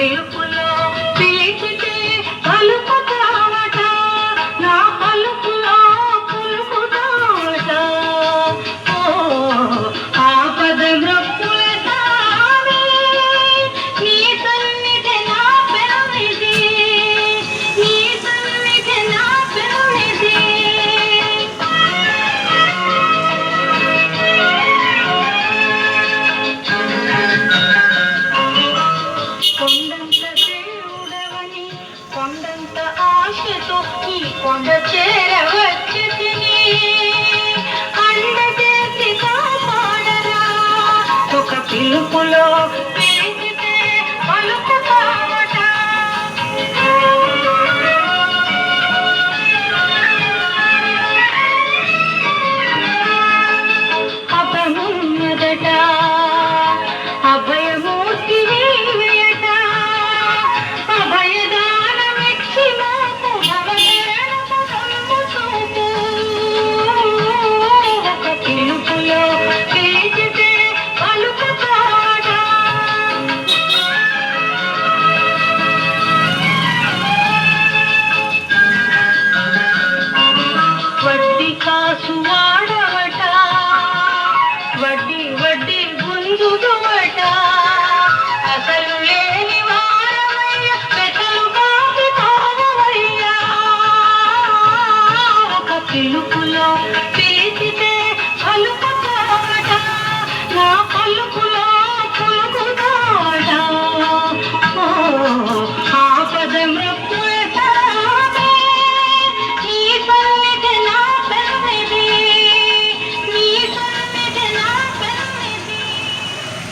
పిలుపులో పిలిచి కొండంత ఆశతో ఈ కొండ చేరవచ్చు తిని అండ చేసి కాపాడరా ఒక పిలుపులో వాడవట. వడ్డీ వడ్డీ గుంజుదువట అసలు లేని వారమయ్య పెసలు బాగి తాగవయ్యా ఒక పిలుపులో పిలిచితే పలుక